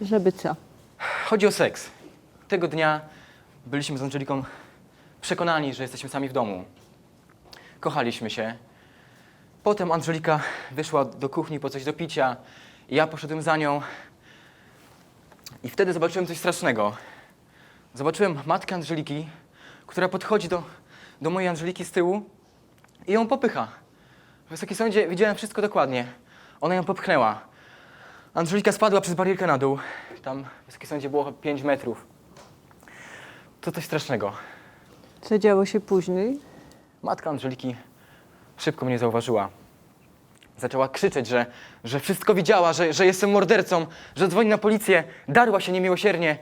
Żeby co? Chodzi o seks. Tego dnia byliśmy z Angeliką przekonani, że jesteśmy sami w domu. Kochaliśmy się. Potem Angelika wyszła do kuchni po coś do picia. Ja poszedłem za nią. I wtedy zobaczyłem coś strasznego. Zobaczyłem matkę Angeliki, która podchodzi do, do mojej Angeliki z tyłu i ją popycha. W Wysokim Sądzie widziałem wszystko dokładnie. Ona ją popchnęła. Angelika spadła przez barierkę na dół. Tam w Wysokim Sądzie było 5 metrów. To coś strasznego. Co działo się później? Matka Angeliki szybko mnie zauważyła. Zaczęła krzyczeć, że, że wszystko widziała, że, że jestem mordercą, że dzwoni na policję. Darła się niemiłosiernie.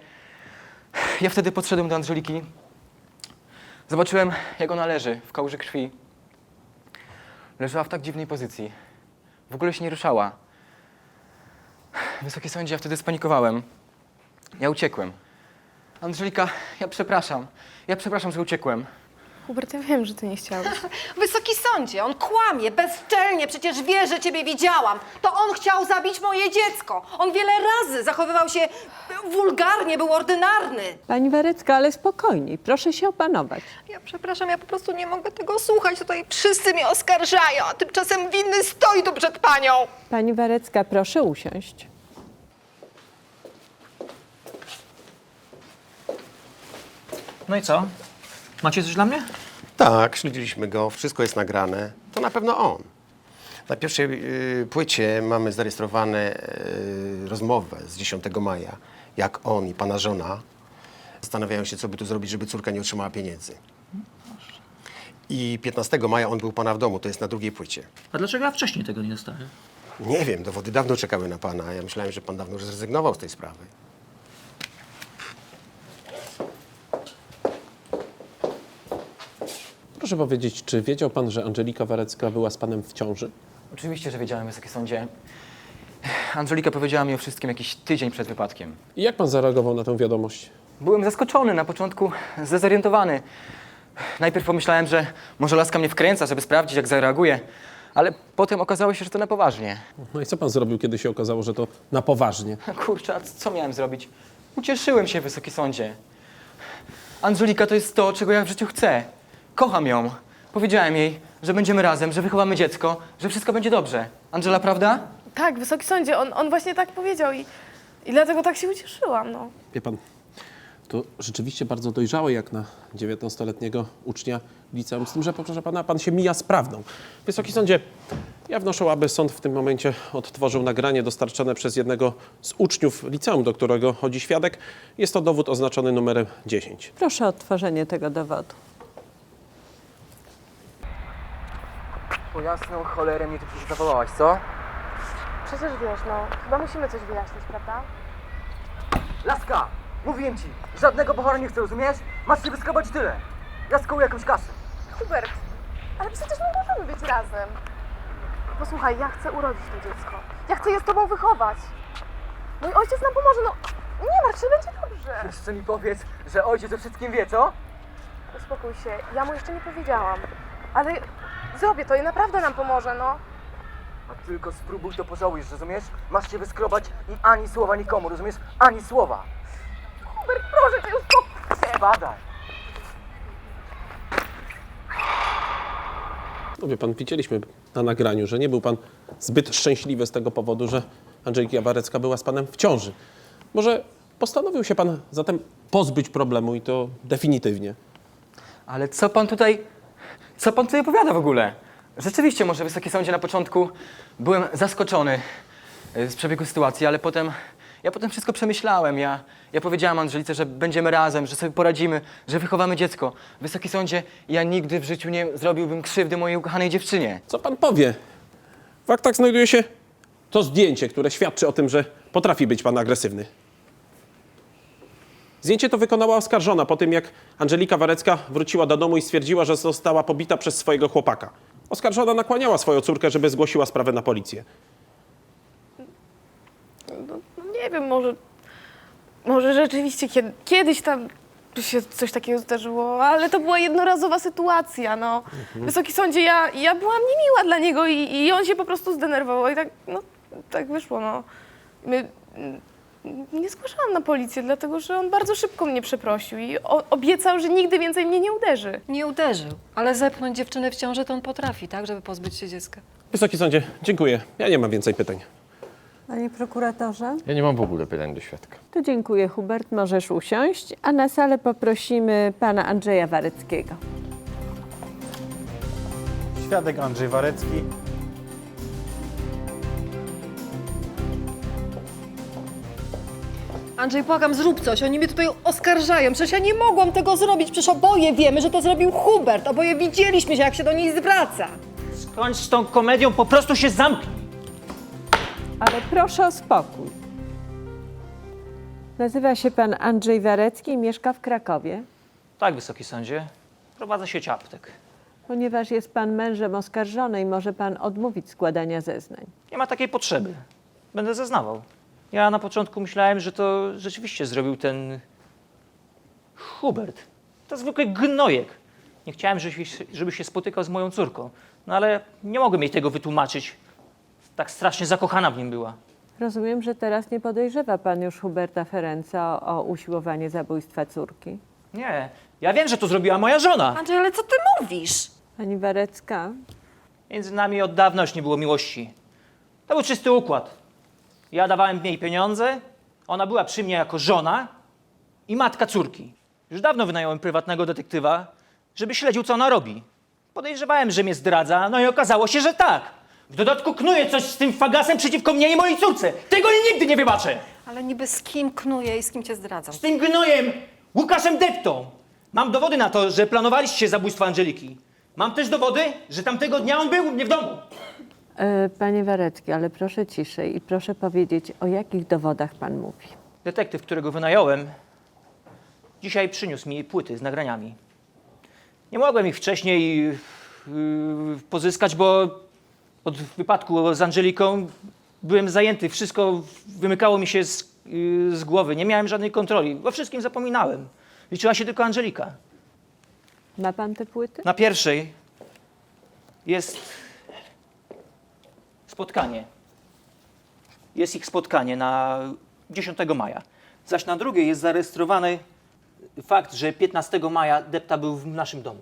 Ja wtedy podszedłem do Angeliki. Zobaczyłem, jak ona leży w kałuży krwi. Leżała w tak dziwnej pozycji. W ogóle się nie ruszała. Wysoki sądzie, ja wtedy spanikowałem. Ja uciekłem. Angelika, ja przepraszam. Ja przepraszam, że uciekłem. Hubert, ja wiem, że ty nie chciałeś. Wysoki sądzie, on kłamie, bezczelnie, przecież wie, że ciebie widziałam. To on chciał zabić moje dziecko. On wiele razy zachowywał się wulgarnie, był ordynarny. Pani Warecka, ale spokojniej, proszę się opanować. Ja przepraszam, ja po prostu nie mogę tego słuchać. Tutaj wszyscy mnie oskarżają, a tymczasem winny stoi tu przed panią. Pani Warecka, proszę usiąść. No i co? Macie coś dla mnie? Tak, śledziliśmy go, wszystko jest nagrane. To na pewno on. Na pierwszej y, płycie mamy zarejestrowane y, rozmowę z 10 maja, jak on i pana żona zastanawiają się, co by tu zrobić, żeby córka nie otrzymała pieniędzy. I 15 maja on był u pana w domu, to jest na drugiej płycie. A dlaczego ja wcześniej tego nie dostałem? Nie wiem, dowody dawno czekały na pana. Ja myślałem, że pan dawno już zrezygnował z tej sprawy. Proszę powiedzieć, czy wiedział pan, że Angelika Warecka była z panem w ciąży? Oczywiście, że wiedziałem, Wysoki Sądzie. Angelika powiedziała mi o wszystkim jakiś tydzień przed wypadkiem. I jak pan zareagował na tę wiadomość? Byłem zaskoczony, na początku zdezorientowany. Najpierw pomyślałem, że może laska mnie wkręca, żeby sprawdzić, jak zareaguje, ale potem okazało się, że to na poważnie. No i co pan zrobił, kiedy się okazało, że to na poważnie? Kurczę, a co miałem zrobić? Ucieszyłem się, Wysoki Sądzie. Angelika to jest to, czego ja w życiu chcę. Kocham ją. Powiedziałem jej, że będziemy razem, że wychowamy dziecko, że wszystko będzie dobrze. Angela, prawda? Tak, Wysoki Sądzie, on, on właśnie tak powiedział i, i dlatego tak się ucieszyłam, no. Wie pan, to rzeczywiście bardzo dojrzałe jak na 19-letniego ucznia liceum. Z tym, że proszę pana, pan się mija z prawdą. Wysoki sądzie, ja wnoszę, aby sąd w tym momencie odtworzył nagranie dostarczone przez jednego z uczniów liceum, do którego chodzi świadek. Jest to dowód oznaczony numerem 10. Proszę o odtworzenie tego dowodu. Po jasną cholerę mnie tu przecież zawołałaś, co? Przecież wiesz, no, chyba musimy coś wyjaśnić, prawda? Laska! Mówiłem ci, żadnego pochora nie chcę, rozumiesz? Masz się wyskrobać i tyle. Ja skołuję jakąś kasę. Hubert, ale przecież my możemy być razem. Posłuchaj, ja chcę urodzić to dziecko. Ja chcę je z tobą wychować. Mój ojciec nam pomoże, no. Nie martw się, będzie dobrze. Jeszcze mi powiedz, że ojciec o wszystkim wie, co? Uspokój się, ja mu jeszcze nie powiedziałam. Ale zrobię to i naprawdę nam pomoże, no. A tylko spróbuj to pożałujesz, rozumiesz? Masz się wyskrobać i ani słowa nikomu, rozumiesz? Ani słowa. Hubert, proszę cię, uspokój się. Badaj. No wie pan, widzieliśmy na nagraniu, że nie był pan zbyt szczęśliwy z tego powodu, że Angelika Warecka była z panem w ciąży. Może postanowił się pan zatem pozbyć problemu i to definitywnie. Ale co pan tutaj, co pan tutaj opowiada w ogóle? Rzeczywiście, może Wysoki Sądzie na początku byłem zaskoczony y, z przebiegu sytuacji, ale potem, ja potem wszystko przemyślałem. Ja, ja powiedziałam Angelice, że będziemy razem, że sobie poradzimy, że wychowamy dziecko. Wysoki Sądzie, ja nigdy w życiu nie zrobiłbym krzywdy mojej ukochanej dziewczynie. Co pan powie? W aktach znajduje się to zdjęcie, które świadczy o tym, że potrafi być pan agresywny. Zdjęcie to wykonała oskarżona po tym, jak Angelika Warecka wróciła do domu i stwierdziła, że została pobita przez swojego chłopaka. Oskarżona nakłaniała swoją córkę, żeby zgłosiła sprawę na policję. No, nie wiem, może, może rzeczywiście kiedy, kiedyś tam się coś takiego zdarzyło, ale to była jednorazowa sytuacja, no. Wysoki sądzie, ja, ja byłam niemiła dla niego i, i on się po prostu zdenerwował i tak, no, tak wyszło, no. My, nie zgłaszałam na policję, dlatego że on bardzo szybko mnie przeprosił i o, obiecał, że nigdy więcej mnie nie uderzy. Nie uderzył, ale zepchnąć dziewczynę w ciąży to on potrafi, tak, żeby pozbyć się dziecka. Wysoki sądzie, dziękuję. Ja nie mam więcej pytań. Panie prokuratorze? Ja nie mam w ogóle pytań do świadka. To dziękuję, Hubert. Możesz usiąść. A na salę poprosimy pana Andrzeja Wareckiego. Świadek Andrzej Warecki. Andrzej, błagam, zrób coś. Oni mnie tutaj oskarżają. Przecież ja nie mogłam tego zrobić. Przecież oboje wiemy, że to zrobił Hubert. Oboje widzieliśmy się, jak się do niej zwraca. Skończ z tą komedią, po prostu się zamknij. Ale proszę o spokój. Nazywa się pan Andrzej Warecki i mieszka w Krakowie. Tak, wysoki sądzie. Prowadzę sieć aptek. Ponieważ jest pan mężem oskarżonej, może pan odmówić składania zeznań. Nie ma takiej potrzeby. Będę zeznawał. Ja na początku myślałem, że to rzeczywiście zrobił ten Hubert. To zwykły gnojek. Nie chciałem, żeby się, żeby się spotykał z moją córką. No ale nie mogłem jej tego wytłumaczyć. Tak strasznie zakochana w nim była. Rozumiem, że teraz nie podejrzewa pan już Huberta Ferenca o, o usiłowanie zabójstwa córki. Nie, ja wiem, że to zrobiła moja żona. Andrzej, ale co ty mówisz? Pani Warecka, Między nami od dawna już nie było miłości. To był czysty układ. Ja dawałem jej pieniądze, ona była przy mnie jako żona i matka córki. Już dawno wynająłem prywatnego detektywa, żeby śledził, co ona robi. Podejrzewałem, że mnie zdradza, no i okazało się, że tak. W dodatku knuje coś z tym fagasem przeciwko mnie i mojej córce. Tego nigdy nie wybaczę. Ale niby z kim knuje i z kim cię zdradzał? Z tym gnojem, Łukaszem Deptą. Mam dowody na to, że planowaliście zabójstwo Angeliki. Mam też dowody, że tamtego dnia on był u mnie w domu. E, panie Warecki, ale proszę ciszej i proszę powiedzieć, o jakich dowodach pan mówi. Detektyw, którego wynająłem, dzisiaj przyniósł mi płyty z nagraniami. Nie mogłem ich wcześniej yy, pozyskać, bo od wypadku z Angeliką byłem zajęty. Wszystko wymykało mi się z, yy, z głowy. Nie miałem żadnej kontroli. O wszystkim zapominałem. Liczyła się tylko Angelika. Ma pan te płyty? Na pierwszej jest spotkanie. Jest ich spotkanie na 10 maja. Zaś na drugiej jest zarejestrowany fakt, że 15 maja Depta był w naszym domu.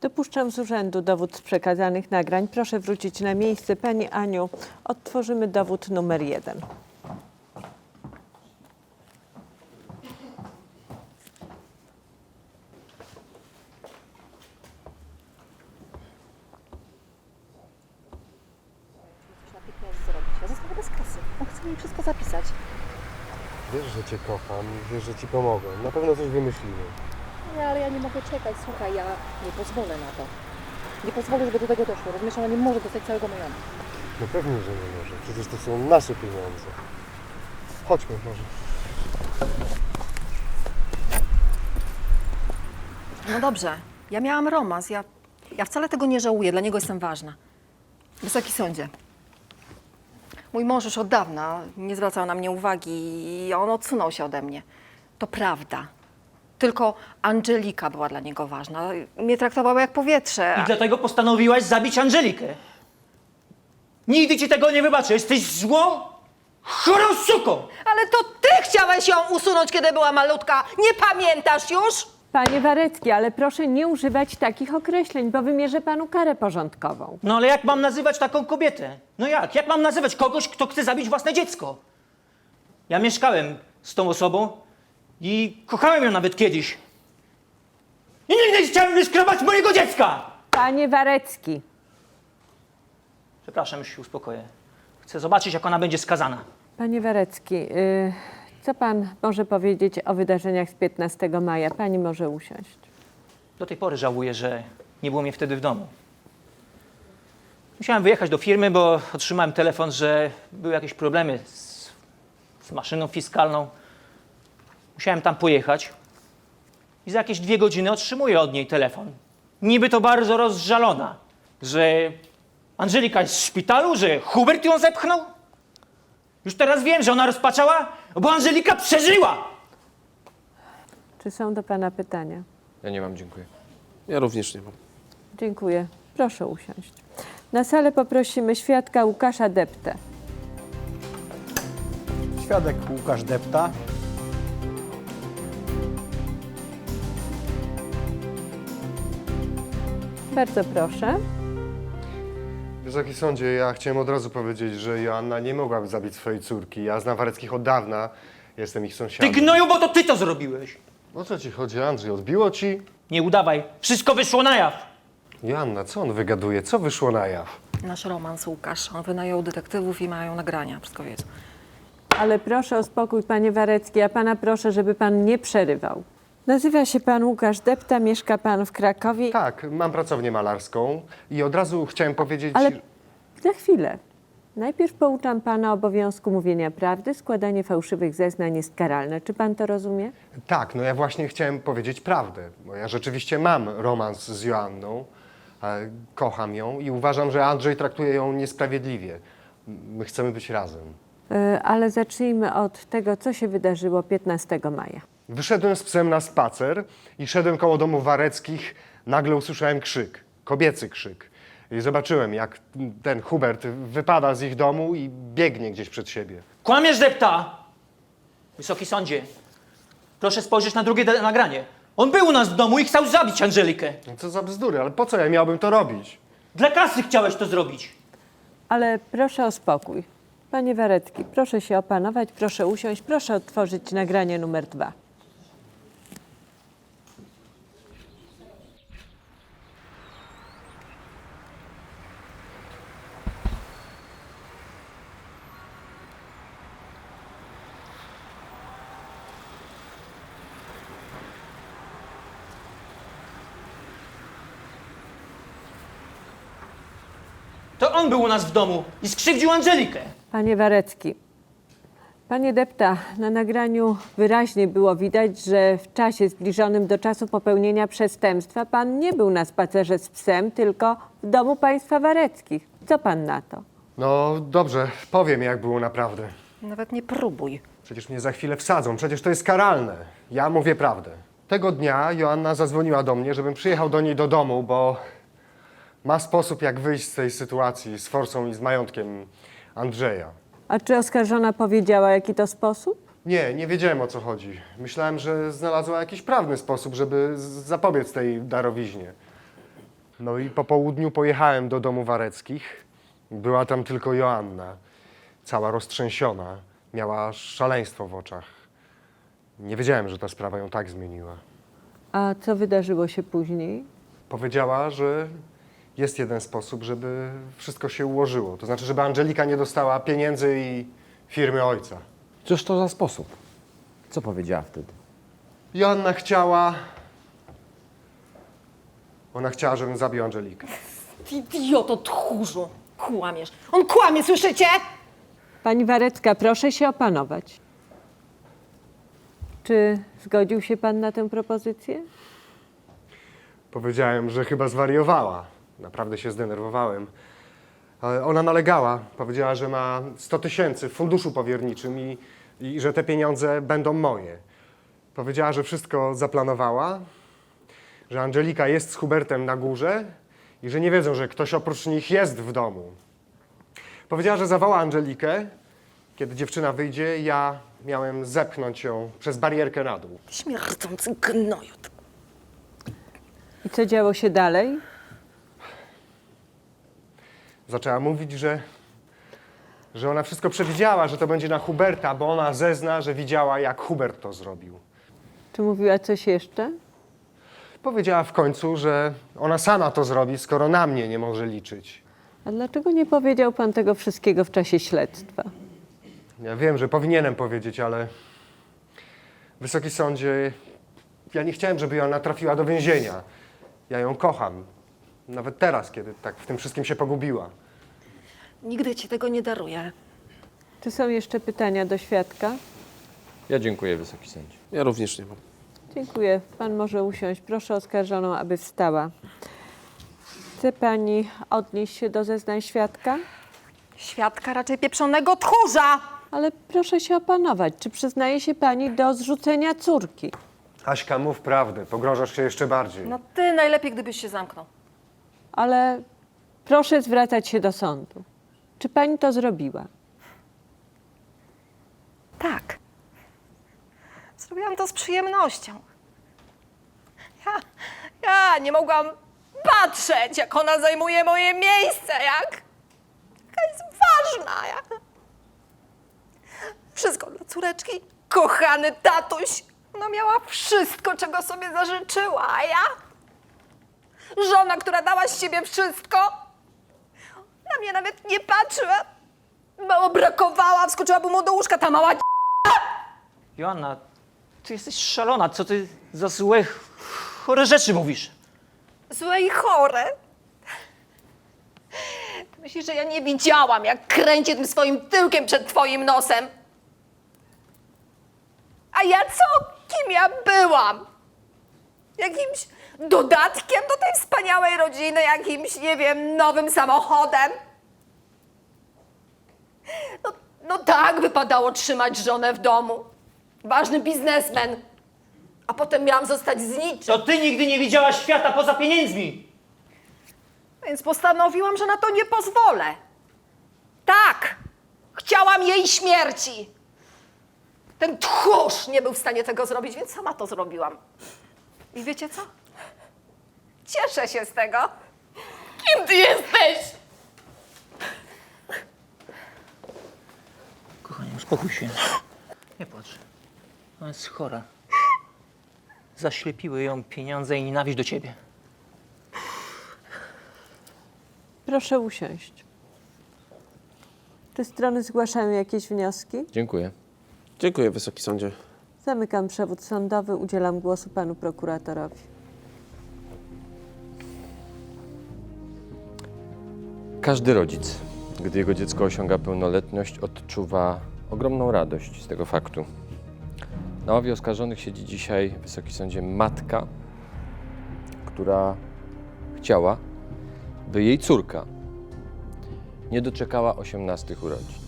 Dopuszczam z urzędu dowód z przekazanych nagrań. Proszę wrócić na miejsce. Pani Aniu, odtworzymy dowód numer jeden. Ja zostanę bez kasy. On chce mi wszystko zapisać. Wiesz, że cię kocham, wiesz, że ci pomogę. Na pewno coś wymyślimy. Nie, ale ja nie mogę czekać. Słuchaj, ja nie pozwolę na to. Nie pozwolę, żeby do tego doszło. Rozumiesz, ona nie może dostać całego majątku. No pewnie, że nie może. Przecież to są nasze pieniądze. Chodźmy może. No dobrze, ja miałam romans. Ja, ja wcale tego nie żałuję, dla niego jestem ważna. Wysoki sądzie. Mój mąż już od dawna nie zwracał na mnie uwagi i on odsunął się ode mnie. To prawda. Tylko Angelika była dla niego ważna. Mnie traktowała jak powietrze. I dlatego postanowiłaś zabić Angelikę. Nigdy ci tego nie wybaczę. Jesteś złą, chorą suką! Ale to ty chciałeś ją usunąć, kiedy była malutka. Nie pamiętasz już? Panie Warecki, ale proszę nie używać takich określeń, bo wymierzę panu karę porządkową. No ale jak mam nazywać taką kobietę? No jak? Jak mam nazywać kogoś, kto chce zabić własne dziecko? Ja mieszkałem z tą osobą i kochałem ją nawet kiedyś. I nigdy nie chciałem wyskrobać mojego dziecka! Panie Warecki, Przepraszam, już się uspokoję. Chcę zobaczyć, jak ona będzie skazana. panie Warecki, y, co pan może powiedzieć o wydarzeniach z 15 maja? Pani może usiąść. Do tej pory żałuję, że nie było mnie wtedy w domu. Musiałem wyjechać do firmy, bo otrzymałem telefon, że były jakieś problemy z, z maszyną fiskalną. Musiałem tam pojechać i za jakieś dwie godziny otrzymuję od niej telefon. Niby to bardzo rozżalona, że Angelika jest w szpitalu, że Hubert ją zepchnął. Już teraz wiem, że ona rozpaczała, bo Angelika przeżyła! Czy są do pana pytania? Ja nie mam, dziękuję. Ja również nie mam. Dziękuję. Proszę usiąść. Na salę poprosimy świadka Łukasza Deptę. Świadek Łukasz Depta. Bardzo proszę. Wysoki sądzie, ja chciałem od razu powiedzieć, że Joanna nie mogłaby zabić swojej córki. Ja znam Wareckich od dawna, jestem ich Ty sąsiadem. gnoju, bo to ty to zrobiłeś. O co ci chodzi, Andrzej? Odbiło ci? Nie udawaj, wszystko wyszło na jaw. Joanna, co on wygaduje? Co wyszło na jaw? Nasz romans, Łukasz. On wynajął detektywów i mają nagrania. Wszystko jest. Ale proszę o spokój, panie Warecki, a pana proszę, żeby pan nie przerywał. Nazywa się pan Łukasz Depta, mieszka pan w Krakowie. Tak, mam pracownię malarską i od razu chciałem powiedzieć... Ale za chwilę. Najpierw pouczam pana obowiązku mówienia prawdy. Składanie fałszywych zeznań jest karalne. Czy pan to rozumie? Tak, no ja właśnie chciałem powiedzieć prawdę, bo ja rzeczywiście mam romans z Joanną, e, kocham ją i uważam, że Andrzej traktuje ją niesprawiedliwie. My chcemy być razem. Yy, ale zacznijmy od tego, co się wydarzyło 15 maja. Wyszedłem z psem na spacer i szedłem koło domu Wareckich. Nagle usłyszałem krzyk, kobiecy krzyk. I zobaczyłem, jak ten Hubert wypada z ich domu i biegnie gdzieś przed siebie. Kłamiesz, depta! Wysoki sądzie, proszę spojrzeć na drugie nagranie. On był u nas w domu i chciał zabić Angelikę. No co za bzdury, ale po co ja miałbym to robić? Dla kasy chciałeś to zrobić. Ale proszę o spokój. Panie Warecki, proszę się opanować, proszę usiąść, proszę otworzyć nagranie numer dwa. To on był u nas w domu i skrzywdził Angelikę. Panie Warecki, panie Depta, na nagraniu wyraźnie było widać, że w czasie zbliżonym do czasu popełnienia przestępstwa pan nie był na spacerze z psem, tylko w domu państwa Wareckich. Co pan na to? No dobrze, powiem jak było naprawdę. Nawet nie próbuj. Przecież mnie za chwilę wsadzą, przecież to jest karalne. Ja mówię prawdę. Tego dnia Joanna zadzwoniła do mnie, żebym przyjechał do niej do domu, bo ma sposób jak wyjść z tej sytuacji z forsą i z majątkiem Andrzeja. A czy oskarżona powiedziała, jaki to sposób? Nie, nie wiedziałem o co chodzi. Myślałem, że znalazła jakiś prawny sposób, żeby z- zapobiec tej darowiźnie. No i po południu pojechałem do domu Wareckich. Była tam tylko Joanna, cała roztrzęsiona. Miała szaleństwo w oczach. Nie wiedziałem, że ta sprawa ją tak zmieniła. A co wydarzyło się później? Powiedziała, że jest jeden sposób, żeby wszystko się ułożyło. To znaczy, żeby Angelika nie dostała pieniędzy i firmy ojca. Cóż to za sposób? Co powiedziała wtedy? Joanna chciała. Ona chciała, żebym zabił Angelikę. Idioto, tchórzu. Kłamiesz. On kłamie, słyszycie? Pani Warecka, proszę się opanować. Czy zgodził się pan na tę propozycję? Powiedziałem, że chyba zwariowała. Naprawdę się zdenerwowałem. Ale ona nalegała. Powiedziała, że ma 100 tysięcy w funduszu powierniczym i, i że te pieniądze będą moje. Powiedziała, że wszystko zaplanowała, że Angelika jest z Hubertem na górze i że nie wiedzą, że ktoś oprócz nich jest w domu. Powiedziała, że zawoła Angelikę. Kiedy dziewczyna wyjdzie, ja miałem zepchnąć ją przez barierkę na dół. Śmierdzący gnoju. I co działo się dalej? Zaczęła mówić, że, że ona wszystko przewidziała, że to będzie na Huberta, bo ona zezna, że widziała, jak Hubert to zrobił. Czy mówiła coś jeszcze? Powiedziała w końcu, że ona sama to zrobi, skoro na mnie nie może liczyć. A dlaczego nie powiedział pan tego wszystkiego w czasie śledztwa? Ja wiem, że powinienem powiedzieć, ale Wysoki Sądzie, ja nie chciałem, żeby ona trafiła do więzienia. Ja ją kocham. Nawet teraz, kiedy tak w tym wszystkim się pogubiła. Nigdy ci tego nie daruję. Czy są jeszcze pytania do świadka? Ja dziękuję, Wysoki Sędzio. Ja również nie mam. Dziękuję. Pan może usiąść. Proszę oskarżoną, aby wstała. Chce pani odnieść się do zeznań świadka? Świadka raczej pieprzonego tchórza! Ale proszę się opanować. Czy przyznaje się pani do zrzucenia córki? Aśka, mów prawdę, pogrążasz się jeszcze bardziej. No ty najlepiej, gdybyś się zamknął. Ale proszę zwracać się do sądu. Czy pani to zrobiła? Zrobiłam to z przyjemnością. Ja, ja nie mogłam patrzeć, jak ona zajmuje moje miejsce, jak. Jaka jest ważna. Ja. Wszystko dla córeczki. Kochany tatuś. Ona miała wszystko, czego sobie zażyczyła, a ja? Żona, która dała z siebie wszystko, na mnie nawet nie patrzyła. Mało brakowała, wskoczyłaby mu do łóżka ta mała Joanna, ty jesteś szalona. Co ty za złe, chore rzeczy mówisz? złe i chore. Ty Myślisz, że ja nie widziałam, jak kręci tym swoim tyłkiem przed twoim nosem? A ja co? Kim ja byłam? Jakimś dodatkiem do tej wspaniałej rodziny, jakimś, nie wiem, nowym samochodem? No, no tak wypadało trzymać żonę w domu. Ważny biznesmen. A potem miałam zostać z niczym. To ty nigdy nie widziałaś świata poza pieniędzmi. Więc postanowiłam, że na to nie pozwolę. Tak, chciałam jej śmierci. Ten tchórz nie był w stanie tego zrobić, więc sama to zrobiłam. I wiecie co? Cieszę się z tego. Kim ty jesteś? Kochanie, uspokój się. Nie płacz. Ona jest chora. Zaślepiły ją pieniądze i nienawiść do ciebie. Proszę usiąść. Czy strony zgłaszają jakieś wnioski? Dziękuję. Dziękuję, Wysoki Sądzie. Zamykam przewód sądowy, udzielam głosu panu prokuratorowi. Każdy rodzic, gdy jego dziecko osiąga pełnoletność, odczuwa ogromną radość z tego faktu. Na ławie oskarżonych siedzi dzisiaj, Wysoki Sądzie, matka, która chciała, by jej córka nie doczekała 18 urodzin.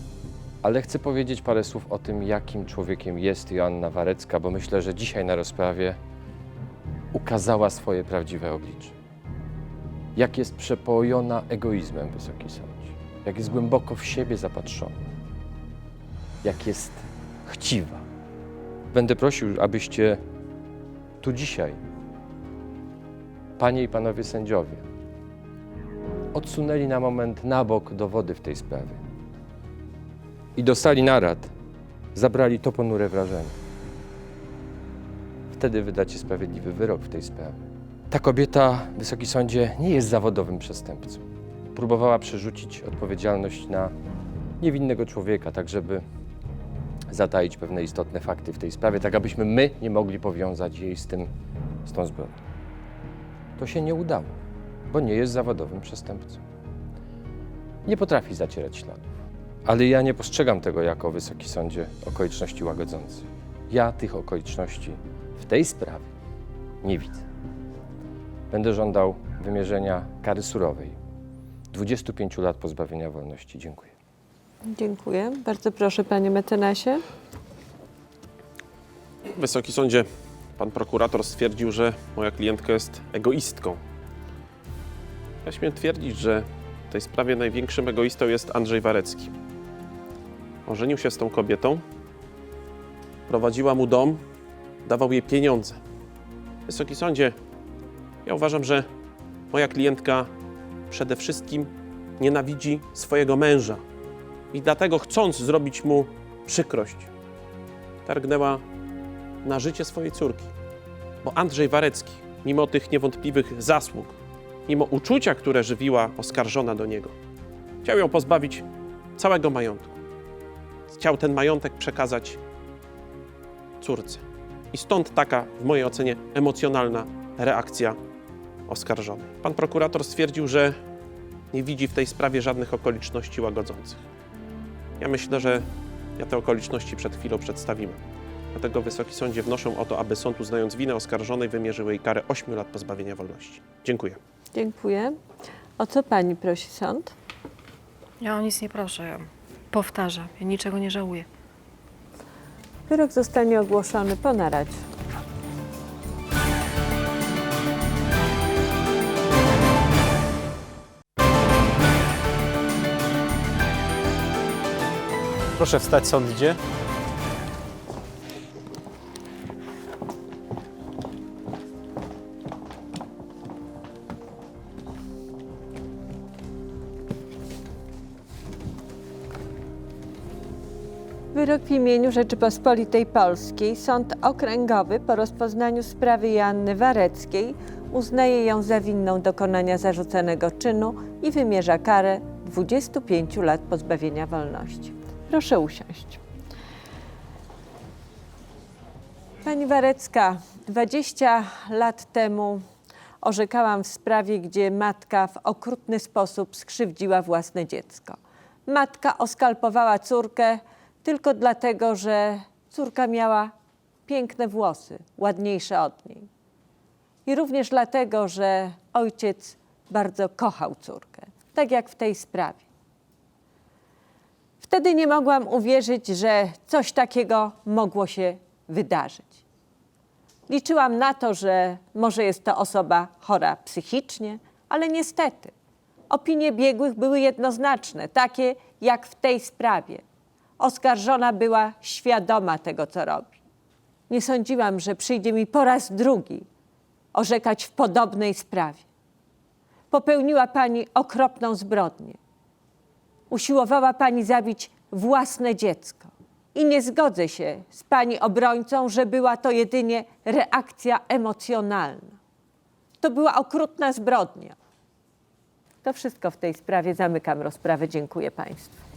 Ale chcę powiedzieć parę słów o tym, jakim człowiekiem jest Joanna Warecka, bo myślę, że dzisiaj na rozprawie ukazała swoje prawdziwe oblicze. Jak jest przepojona egoizmem, Wysoki Sądzie. Jak jest głęboko w siebie zapatrzona. Jak jest chciwa. Będę prosił, abyście tu dzisiaj, panie i panowie sędziowie, odsunęli na moment na bok dowody w tej sprawie i do sali narad zabrali to ponure wrażenie. Wtedy wydacie sprawiedliwy wyrok w tej sprawie. Ta kobieta, Wysoki Sądzie, nie jest zawodowym przestępcą. Próbowała przerzucić odpowiedzialność na niewinnego człowieka, tak żeby zataić pewne istotne fakty w tej sprawie, tak abyśmy my nie mogli powiązać jej z tym, z tą zbrodnią. To się nie udało, bo nie jest zawodowym przestępcą. Nie potrafi zacierać śladów. Ale ja nie postrzegam tego jako Wysoki Sądzie okoliczności łagodzących. Ja tych okoliczności w tej sprawie nie widzę. Będę żądał wymierzenia kary surowej 25 lat pozbawienia wolności. Dziękuję. Dziękuję. Bardzo proszę, panie mecenasie. Wysoki Sądzie, pan prokurator stwierdził, że moja klientka jest egoistką. Ja śmiem twierdzić, że w tej sprawie największym egoistą jest Andrzej Warecki. Ożenił się z tą kobietą, prowadziła mu dom, dawał jej pieniądze. Wysoki Sądzie, ja uważam, że moja klientka przede wszystkim nienawidzi swojego męża i dlatego chcąc zrobić mu przykrość, targnęła na życie swojej córki. Bo Andrzej Warecki, mimo tych niewątpliwych zasług, mimo uczucia, które żywiła oskarżona do niego, chciał ją pozbawić całego majątku. Chciał ten majątek przekazać córce. I stąd taka, w mojej ocenie, emocjonalna reakcja oskarżonej. Pan prokurator stwierdził, że nie widzi w tej sprawie żadnych okoliczności łagodzących. Ja myślę, że ja te okoliczności przed chwilą przedstawiłem. Dlatego Wysoki Sądzie wnoszę o to, aby sąd uznając winę oskarżonej wymierzył jej karę 8 lat pozbawienia wolności. Dziękuję. Dziękuję. O co pani prosi sąd? Ja o nic nie proszę. Ja powtarzam, ja niczego nie żałuję. Wyrok zostanie ogłoszony po naradzie. Proszę wstać, sąd idzie. Wyrok w imieniu Rzeczypospolitej Polskiej Sąd Okręgowy po rozpoznaniu sprawy Joanny Wareckiej uznaje ją za winną dokonania zarzucanego czynu i wymierza karę 25 lat pozbawienia wolności. Proszę usiąść. Pani Warecka, 20 lat temu orzekałam w sprawie, gdzie matka w okrutny sposób skrzywdziła własne dziecko. Matka oskalpowała córkę tylko dlatego, że córka miała piękne włosy, ładniejsze od niej. I również dlatego, że ojciec bardzo kochał córkę, tak jak w tej sprawie. Wtedy nie mogłam uwierzyć, że coś takiego mogło się wydarzyć. Liczyłam na to, że może jest to osoba chora psychicznie, ale niestety opinie biegłych były jednoznaczne, takie jak w tej sprawie. Oskarżona była świadoma tego, co robi. Nie sądziłam, że przyjdzie mi po raz drugi orzekać w podobnej sprawie. Popełniła pani okropną zbrodnię. Usiłowała pani zabić własne dziecko. I nie zgodzę się z pani obrońcą, że była to jedynie reakcja emocjonalna. To była okrutna zbrodnia. To wszystko w tej sprawie. Zamykam rozprawę. Dziękuję państwu.